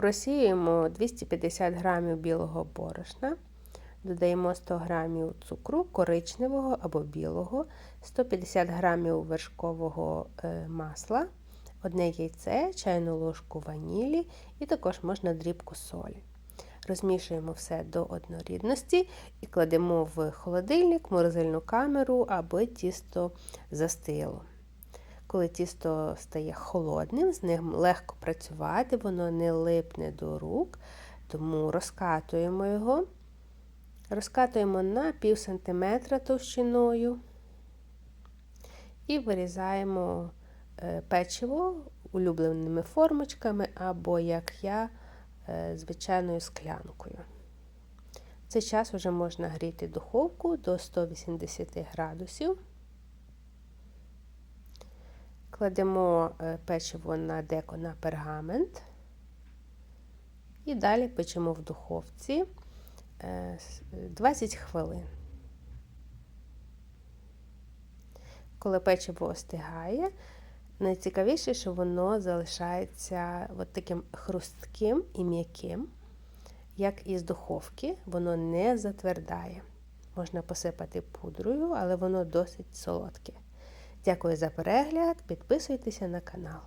Просіюємо 250 г білого борошна, додаємо 100 г цукру коричневого або білого, 150 г вершкового е, масла, одне яйце, чайну ложку ванілі і також можна дрібку солі. Розмішуємо все до однорідності і кладемо в холодильник, морозильну камеру, аби тісто застило. Коли тісто стає холодним, з ним легко працювати, воно не липне до рук, тому розкатуємо його, розкатуємо на пів сантиметра товщиною і вирізаємо е, печиво улюбленими формочками, або, як я, е, звичайною склянкою. В цей час вже можна гріти духовку до 180 градусів. Кладемо е, печиво на деко на пергамент і далі печемо в духовці 20 хвилин. Коли печиво остигає, найцікавіше, що воно залишається от таким хрустким і м'яким, як із духовки, воно не затвердає. Можна посипати пудрою, але воно досить солодке. Дякую за перегляд, підписуйтеся на канал.